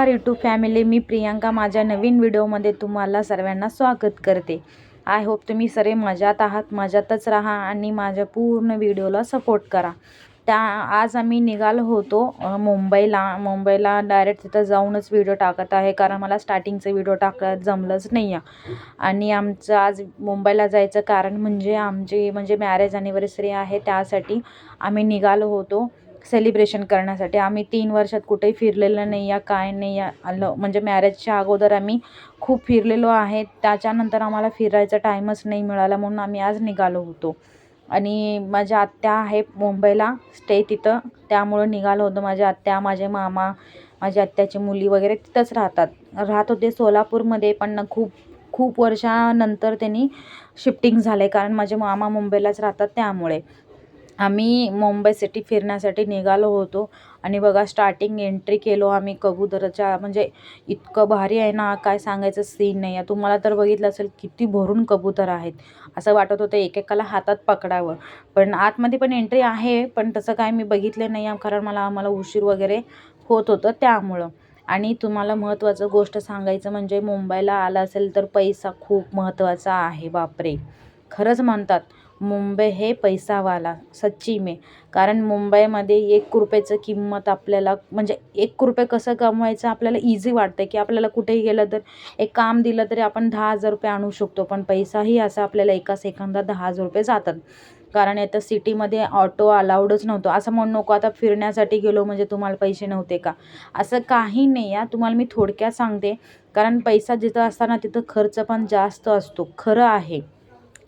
नमस्कार YouTube family मी प्रियांका. माझ्या नवीन व्हिडिओमध्ये तुम्हाला सर्वांना स्वागत करते. आय होप तुम्ही सर्व मजात आहात. मजातच राहा आणि माझ्या पूर्ण व्हिडिओला सपोर्ट करा. त्या आज आम्ही निघालो होतो मुंबईला. मुंबईला डायरेक्ट तिथं जाऊनच व्हिडिओ टाकत आहे. कारण मला स्टार्टिंगचं व्हिडिओ टाकत जमलंच नाही आहे आणि आमचं आज मुंबईला जायचं कारण म्हणजे आमची म्हणजे मॅरेज ॲनिव्हर्सरी आहे. त्यासाठी आम्ही निघालो होतो. सेलिब्रेशन करण्यासाठी. आम्ही तीन वर्षात कुठेही फिरलेलं नाही या काय नाही या आलं म्हणजे मॅरेजच्या अगोदर आम्ही खूप फिरलेलो आहे. त्याच्यानंतर आम्हाला फिरायचा टाईमच नाही मिळाला म्हणून आम्ही आज निघालो होतो. आणि माझ्या आत्या आहे मुंबईला स्टे तिथं. त्यामुळं निघालो होतो. माझ्या आत्या माझे मामा माझ्या आत्याची मुली वगैरे तिथंच राहतात. राहत होते सोलापूरमध्ये पण खूप खूप वर्षानंतर त्यांनी शिफ्टिंग झाले कारण माझे मामा मुंबईलाच राहतात त्यामुळे. आम्ही मुंबई सिटी फिरण्यासाठी निघालो होतो. आणि बघा स्टार्टिंग एंट्री केलो आम्ही कबूतरच्या. म्हणजे इतकं भारी आहे ना काय सांगायचं सीन नाही आहे. तुम्हाला तर बघितलं असेल किती भरून कबूतर आहेत. असं वाटत होतं एकेकाला हातात पकडावं. पण आतमध्ये पण एंट्री आहे पण तसं काय मी बघितले नाही आहे कारण मला आम्हाला उशीर वगैरे होत होतं त्यामुळं. आणि तुम्हाला महत्त्वाचं गोष्ट सांगायचं म्हणजे मुंबईला आला असेल तर पैसा खूप महत्त्वाचा आहे बापरे. खरंच म्हणतात मुंबई हे पैसावाला सच्ची में कारण मुंबईमध्ये एक रुपयाचं किंमत आपल्याला म्हणजे एक रुपये कसं कमवायचं आपल्याला इझी वाटतं की आपल्याला कुठेही गेलं तर एक काम दिलं तरी आपण दहा हजार रुपये आणू शकतो. पण पैसाही असा आपल्याला एका सेकंदात दहा हजार रुपये जातात. कारण आता सिटीमध्ये ऑटो अलाउडच नव्हतं. असं म्हणू नको आता फिरण्यासाठी गेलो म्हणजे तुम्हाला पैसे नव्हते का? असं काही नाही या तुम्हाला मी थोडक्यात सांगते. कारण पैसा जिथं असताना तिथं खर्च पण जास्त असतो. खरं आहे.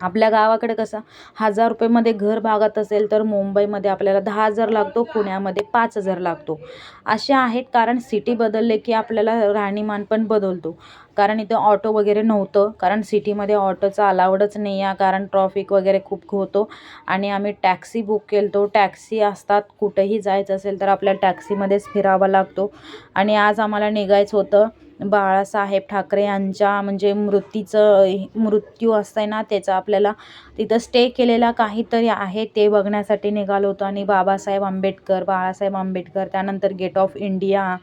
आपल्या गावाकडे कसं हजार रुपयेमध्ये घर भागत असेल तर मुंबईमध्ये आपल्याला दहा हजार लागतो पुण्यामध्ये पाच हजार लागतो. असे आहेत कारण सिटी बदलले की आपल्याला राहणीमान पण बदलतो. कारण इथं ऑटो वगैरे नव्हतं कारण सिटीमध्ये ऑटोचं अलावडच नाही आहे कारण ट्रॉफिक वगैरे खूप होतो. आणि आम्ही टॅक्सी बुक केलतो टॅक्सी असतात कुठेही जायचं असेल तर आपल्याला टॅक्सीमध्येच फिरावा लागतो. आणि आज आम्हाला निघायचं होतं बाळासाहेब ठाकरे यांच्या म्हणजे मृत्यूचं मृत्यू असतंय ना त्याचा आपल्याला. तिथं स्टे केलेला काहीतरी आहे ते बघण्यासाठी निघालो होतो. आणि बाबासाहेब आंबेडकर बाळासाहेब आंबेडकर त्यानंतर गेट ऑफ इंडिया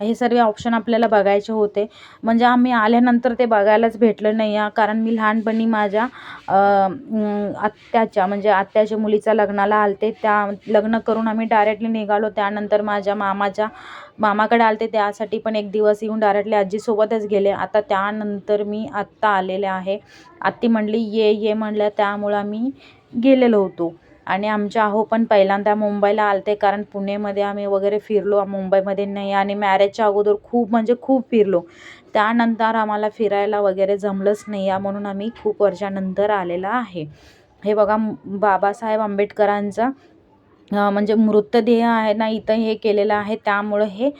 हे सर्व ऑप्शन आपल्याला बघायचे होते. म्हणजे आम्ही आल्यानंतर ते बघायलाच भेटलं नाही. आहे कारण मी लहानपणी माझ्या आत्याच्या म्हणजे आत्याच्या मुलीच्या लग्नाला आलते. त्या लग्न करून आम्ही डायरेक्टली निघालो. त्यानंतर माझ्या मामाच्या मामाकडे आलते. त्यासाठी पण एक दिवस येऊन डायरेक्टली आजीसोबतच गेले. आता त्यानंतर मी आत्ता आलेले आहे. आत्ती म्हणली ये ये म्हणलं त्यामुळं आम्ही गेलेलो होतो. आणि आमच्या अहो पण पहिल्यांदा मुंबईला आलते कारण पुणेमध्ये आम्ही वगैरे फिरलो. मुंबईमध्ये नाही आणि मॅरेजच्या अगोदर खूप म्हणजे खूप फिरलो. त्यानंतर आम्हाला फिरायला वगैरे जमलंच नाही आहे म्हणून आम्ही खूप वर्षानंतर आलेला आहे. हे बघा बाबासाहेब आंबेडकरांचा म्हणजे मृतदेह आहे ना इथं हे केलेलं आहे. त्यामुळं हे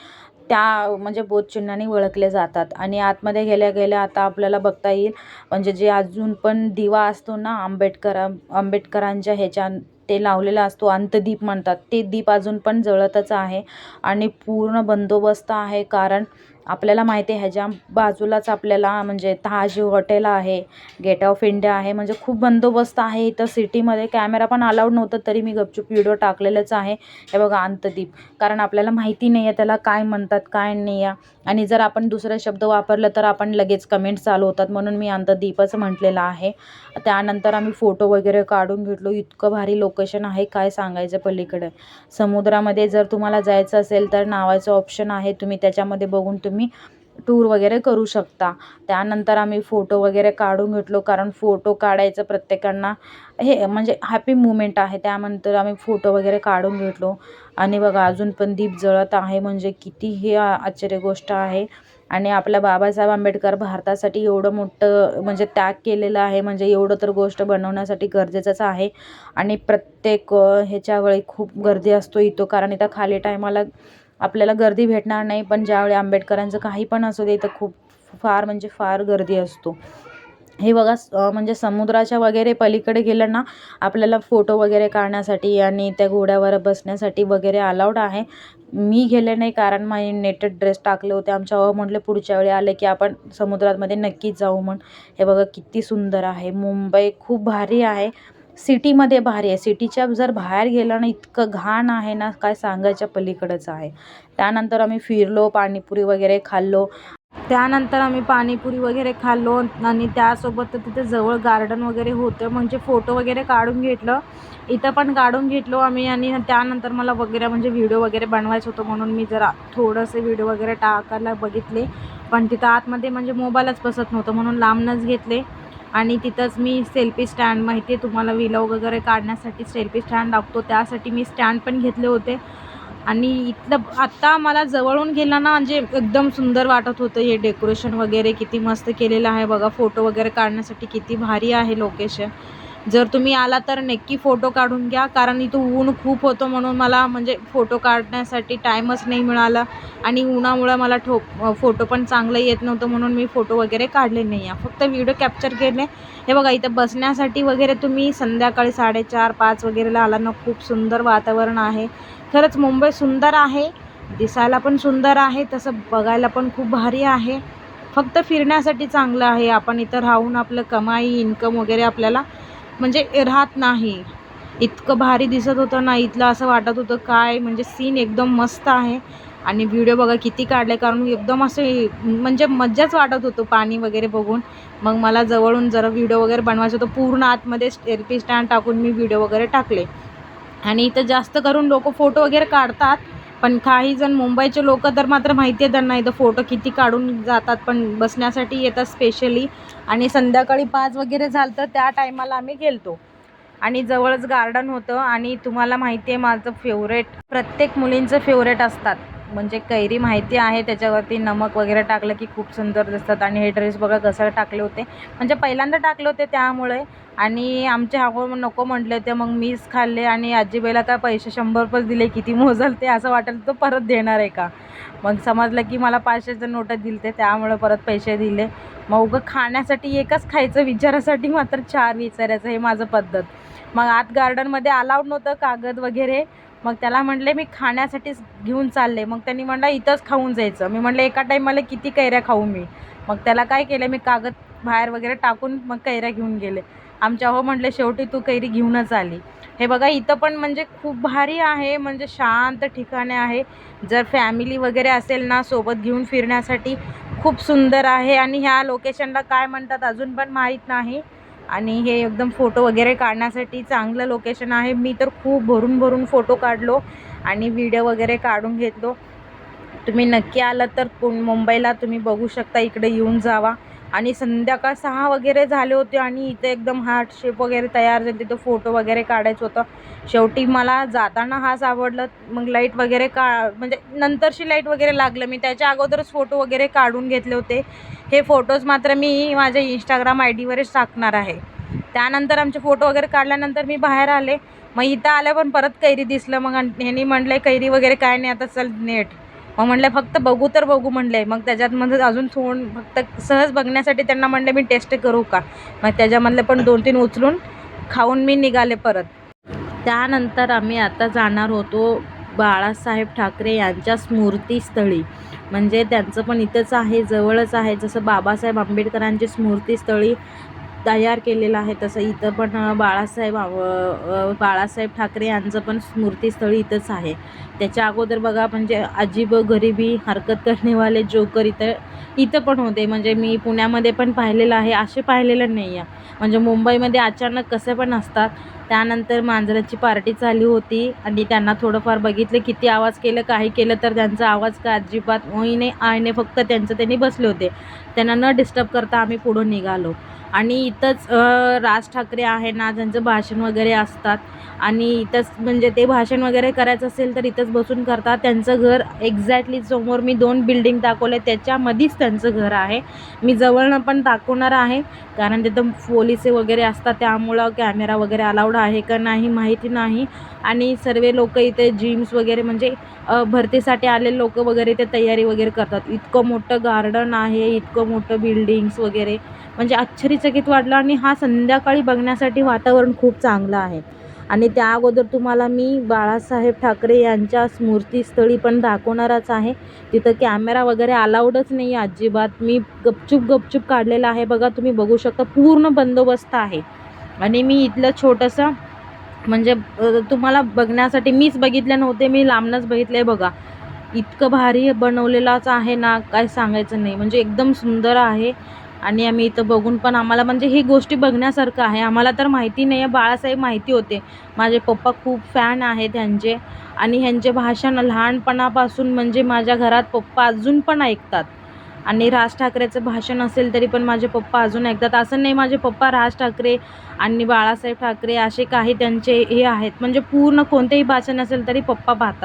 त्या म्हणजे बोधचिन्हाने ओळखले जातात. आणि आतमध्ये गेल्या गेल्या आता आपल्याला बघता येईल म्हणजे जे अजून पण दिवा असतो ना आंबेडकर आंबेडकरांच्या ह्याच्या ते लावलेला असतो अंतदीप म्हणतात. ते दीप अजून पण जळतच आहे आणि पूर्ण बंदोबस्त आहे कारण आपल्याला माहिती आहे ह्याच्या बाजूलाच आपल्याला म्हणजे ताज हॉटेल आहे गेट ऑफ इंडिया आहे म्हणजे खूप बंदोबस्त आहे. इथं सिटीमध्ये कॅमेरा पण अलाउड नव्हतं तरी मी गपचूप व्हिडिओ टाकलेलंच आहे. हे बघा अंतदीप. कारण आपल्याला माहिती नाही आहे त्याला काय म्हणतात काय नाही आहे. आणि जर आपण दुसरे शब्द वापरलं तर आपण लगेच कमेंट्स चालू होतात. म्हणून मी अंतदीपच म्हटलेलं आहे. त्यानंतर आम्ही फोटो वगैरे काढून भेटलो इतकं भारी लोकेशन आहे काय सांगायचं पलीकडे. समुद्रामध्ये जर तुम्हाला जायचं असेल तर नावाचं ऑप्शन आहे. तुम्ही त्याच्यामध्ये बघून तुम्ही तुम्ही टूर वगैरे करू शकता. त्यानंतर आम्ही फोटो वगैरे काढून घेतलो कारण फोटो काढायचं प्रत्येकांना हे म्हणजे हॅपी मुमेंट आहे. त्यानंतर आम्ही फोटो वगैरे काढून घेतलो. आणि बघा अजून पण दीप जळत आहे. म्हणजे किती हे आश्चर्य गोष्ट आहे. आणि आपला बाबासाहेब आंबेडकर भारतासाठी एवढं मोठं म्हणजे त्याग केलेलं आहे. म्हणजे एवढं तर गोष्ट बनवण्यासाठी गरजेचंच आहे. आणि प्रत्येक ह्याच्या वेळी खूप गर्दी असतो इथं. कारण इथं खाली टायमाला आपल्याला गर्दी भेटणार नाही पण ज्यावेळी आंबेडकरांचं काही पण असू दे इथं खूप फार म्हणजे फार गर्दी असतो. हे बघा म्हणजे समुद्राच्या वगैरे पलीकडे गेलं ना आपल्याला फोटो वगैरे काढण्यासाठी आणि त्या घोड्यावर बसण्यासाठी वगैरे अलाउड आहे. मी गेले नाही कारण माझे नेटेड ड्रेस टाकले होते. आमच्या अहो म्हटले पुढच्या वेळी आले की आपण समुद्रामध्ये नक्कीच जाऊ म्हण. हे बघा किती सुंदर आहे. मुंबई खूप भारी आहे. सिटीमध्ये भारी आहे. सिटीच्या जर बाहेर गेलं ना इतकं घाण आहे ना काय सांगायच्या पलीकडंच आहे. त्यानंतर आम्ही फिरलो पाणीपुरी वगैरे खाल्लो. त्यानंतर आम्ही पाणीपुरी वगैरे खाल्लो आणि त्यासोबत तिथे जवळ गार्डन वगैरे होतं. म्हणजे फोटो वगैरे काढून घेतलं. इथं पण काढून घेतलो आम्ही आणि त्यानंतर मला वगैरे म्हणजे व्हिडिओ वगैरे बनवायचं होतं म्हणून मी जरा थोडंसं व्हिडिओ वगैरे टाकायला बघितले. पण तिथं आतमध्ये म्हणजे मोबाईलच बसत नव्हतं म्हणून लांबनच घेतले. आणि तिथंच मी सेल्फी स्टँड माहिती आहे तुम्हाला विलॉग वगैरे काढण्यासाठी सेल्फी स्टँड लागतो. त्यासाठी मी स्टँड पण घेतले होते. आणि इथलं आत्ता मला जवळून गेला ना म्हणजे एकदम सुंदर वाटत होतं. हे डेकोरेशन वगैरे किती मस्त केलेलं आहे. बघा फोटो वगैरे काढण्यासाठी किती भारी आहे लोकेशन जर तुम्ही आला तर नक्की फोटो काढून घ्या. कारण इथं ऊन खूप होतं म्हणून मला म्हणजे फोटो काढण्यासाठी टाईमच नाही मिळाला. आणि उन्हामुळं मला ठो फोटो पण चांगलं येत नव्हतं म्हणून मी फोटो वगैरे काढले नाही आहे. फक्त व्हिडिओ कॅप्चर केले. हे बघा इथं बसण्यासाठी वगैरे तुम्ही संध्याकाळी साडेचार पाच वगैरेला आला ना खूप सुंदर वातावरण आहे. खरंच मुंबई सुंदर आहे. दिसायला पण सुंदर आहे. तसं बघायला पण खूप भारी आहे. फक्त फिरण्यासाठी चांगलं आहे. आपण इथं राहून आपलं कमाई इन्कम वगैरे आपल्याला म्हणजे राहत नाही. इतकं भारी दिसत होतं ना इथलं असं वाटत होतं काय म्हणजे सीन एकदम मस्त आहे. आणि व्हिडिओ बघा किती काढले कारण एकदम असे म्हणजे मज्जाच वाटत होतं पाणी वगैरे बघून. मग मला जवळून जरा व्हिडिओ वगैरे बनवायचं होतं पूर्ण आतमध्ये सेल्फी स्टँड टाकून मी व्हिडिओ वगैरे टाकले. आणि इथं जास्त करून लोक फोटो वगैरे काढतात. पण काही जण मुंबईचे लोक तर मात्र माहिती आहे त्यांना इथं फोटो किती काढून जातात पण बसण्यासाठी येतात स्पेशली आणि संध्याकाळी पाच वगैरे झालं तर त्या टायमाला आम्ही गेलतो. आणि जवळच गार्डन होतं आणि तुम्हाला माहिती आहे माझं फेवरेट प्रत्येक मुलींचं फेवरेट असतात. म्हणजे कैरी माहिती आहे त्याच्यावरती नमक वगैरे टाकलं की खूप सुंदर दिसतात. आणि हे ड्रेस बघा कसं टाकले होते. म्हणजे पहिल्यांदा टाकले होते त्यामुळे. आणि आमचे हावळ नको म्हटले होते मग मीच खाल्ले आणि आजीबाईला काय पैसे शंभर पण दिले किती मोजल ते असं वाटेल तो परत देणार आहे का? मग समजलं की मला पाचशेचं नोट दिले ते त्यामुळे परत पैसे दिले. मग उगं खाण्यासाठी एकच खायचं विचारासाठी मात्र चार विचारायचं हे माझं पद्धत. मग आत गार्डनमध्ये अलाउड नव्हतं कागद वगैरे. मग त्याला म्हटले मी खाण्यासाठीच घेऊन चालले. मग त्यांनी म्हटलं इथंच खाऊन जायचं. मी म्हटलं एका टाईमाला किती कैऱ्या खाऊ मी? मग त्याला काय केलं मी कागद बाहेर वगैरे टाकून मग कैऱ्या घेऊन गेले. आमच्या हो म्हटले शेवटी तू कैरी घेऊनच आली. हे बघा इथं पण म्हणजे खूप भारी आहे म्हणजे शांत ठिकाणे आहे. जर फॅमिली वगैरे असेल ना सोबत घेऊन फिरण्यासाठी खूप सुंदर आहे. आणि ह्या लोकेशनला काय म्हणतात अजून पण माहीत नाही. आणि हे एकदम फोटो वगैरे काढण्यासाठी चांगलं लोकेशन आहे. मी तर खूप भरून भरून फोटो काढलो आणि व्हिडिओ वगैरे काढून घेतलो. तुम्ही नक्की आलात तर मुंबईला तुम्ही बघू शकता. इकडे येऊन जावा. आणि संध्याकाळ सहा वगैरे झाले होते आणि इथे एकदम हार्ट शेप वगैरे तयार झाले. तिथं फोटो वगैरे काढायचं होतं. शेवटी मला जाताना हाच आवडलं. मग लाइट वगैरे का म्हणजे नंतरशी लाइट वगैरे लागलं. मी त्याच्या अगोदरच फोटो वगैरे काढून घेतले होते. हे फोटोज मात्र मी माझ्या इंस्टाग्राम आय डीवरच टाकणार आहे. त्यानंतर आमचे फोटो वगैरे काढल्यानंतर मी बाहेर आले. मग इथं आल्या पण परत कैरी दिसलं. मग ह्यानी म्हटलं कैरी वगैरे काय नाही. आता चल नेट. मग म्हणलं फक्त बघू तर बघू म्हणले मग त्याच्यातमध्ये म्हणजे अजून थोडं फक्त सहज बघण्यासाठी त्यांना म्हणले मी टेस्ट करू का? मग त्याच्यामधले पण दोन तीन उचलून खाऊन मी निघाले परत. त्यानंतर आम्ही आता जाणार होतो बाळासाहेब ठाकरे यांच्या स्मृतीस्थळी. म्हणजे त्यांचं पण इथंच आहे जवळच आहे. जसं बाबासाहेब आंबेडकरांची स्मृतीस्थळी तयार केलेलं आहे तसं. इथं पण बाळासाहेब बाळासाहेब ठाकरे यांचं पण स्मृतीस्थळ इथंच आहे. त्याच्या अगोदर बघा म्हणजे अजीब गरिबी हरकत करणेवाले जोकर इथं इथं पण होते. म्हणजे मी पुण्यामध्ये पण पाहिलेलं आहे असे पाहिलेलं नाही आहे म्हणजे मुंबईमध्ये अचानक कसे पण असतात. त्यानंतर मांजराची पार्टी चालू होती आणि त्यांना थोडंफार बघितलं किती आवाज केलं काही केलं तर त्यांचा आवाज का अजिबात ओईने आईने फक्त त्यांचं त्यांनी बसले होते. त्यांना न डिस्टर्ब करता आम्ही पुढं निघालो. आणि इथंच राज ठाकरे आहे ना त्यांचं भाषण वगैरे असतात. आणि इथंच म्हणजे ते भाषण वगैरे करायचं असेल तर इथंच बसून करतात. त्यांचं घर एक्झॅक्टली समोर मी दोन बिल्डिंग दाखवले त्याच्यामध्येच त्यांचं घर आहे. मी जवळनं पण दाखवणार आहे कारण तिथं पोलिसे वगैरे असतात त्यामुळं कॅमेरा वगैरे अलाउड आहे का नाही माहिती नाही. आणि सर्व लोक इथे जिम्स वगैरे म्हणजे भरतीसाठी आलेले लोक वगैरे ते तयारी वगैरे करतात. इतकं मोठं गार्डन आहे इतकं मोठं बिल्डिंग्स वगैरे. म्हणजे आश्चर्यचकित वाटलं आणि हा संध्याकाळी बघण्यासाठी वातावरण खूप चांगलं आहे. आणि त्या अगोदर तुम्हाला मी बाळासाहेब ठाकरे यांच्या स्मृतीस्थळी पण दाखवणारच आहे. तिथं कॅमेरा वगैरे अलाउडच नाही आहे अजिबात. मी गपचूप गपचूप काढलेला आहे. बघा तुम्ही बघू शकता पूर्ण बंदोबस्त आहे. आणि मी इथलं छोटंसं म्हणजे तुम्हाला बघण्यासाठी मीच बघितले नव्हते मी लांबनंच बघितले बघा. इतकं भारी बनवलेलाच आहे ना काय सांगायचं नाही. म्हणजे एकदम सुंदर आहे. आणि आम्ही इथं बघून पण आम्हाला म्हणजे ही गोष्टी बघण्यासारखं आहे. आम्हाला तर माहिती नाही आहे बाळासाहेब माहिती होते. माझे पप्पा खूप फॅन आहेत ह्यांचे. आणि ह्यांचे भाषण लहानपणापासून म्हणजे माझ्या घरात पप्पा अजून पण ऐकतात. आणि राज ठाकरेचं भाषण असेल तरी पण माझे पप्पा अजून ऐकतात. असं नाही माझे पप्पा राज ठाकरे आणि बाळासाहेब ठाकरे असे काही त्यांचे हे आहेत. म्हणजे पूर्ण कोणतेही भाषण असेल तरी पप्पा पाहतात.